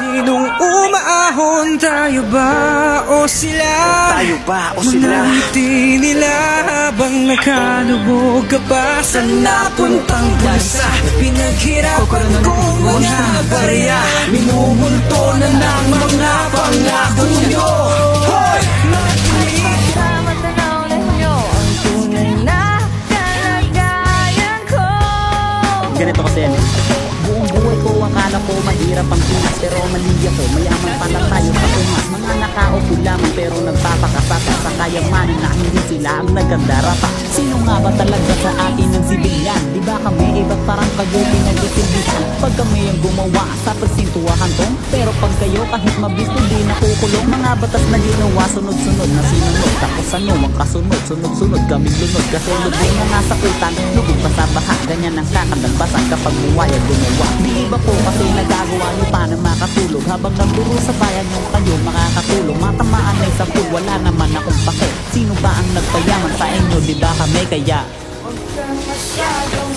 Sinong umaahon? Tayo ba o sila? Tayo ba o sila? Mga ngiti nila habang nakalubog ka pa sa napuntang bansa Pinaghirapan kong mga barya Minumulto na ng mga pangako nyo Hoy! Ang Ganito kasi yan eh. Buong buhay ko akala ko mahirap ang pinas Pero mali ako, mayaman pa lang tayo. Sa tumas Mga nakaupo lamang pero nagpapakasasa Sa kayamanan na hindi sila ang nagkandarapa Sino nga ba talaga sa atin ang sibilyan? Di ba kami iba't parang kayo pinag-isilbihan Pag kami ang gumawa sa presintuhan tong Pero pag kayo kahit mabisto di nakukulong. Mga batas na ginawa sunod-sunod na sinunod. Tapos ano ang kasunod, sunod-sunod kaming lunod. Kasi lubog na nasa kutan, lubog pa sa baha. Ganyan ang kakandalbasan kapag buwaya gumawa iba po kasi nagagawa nyo pa na makatulog Habang nagduro sa bayan yung kayo makakatulong Matamaan na isang wala naman akong pake. Sino ba ang nagpayaman sa inyo, di ba kami? Kaya? Huwag kang masyadong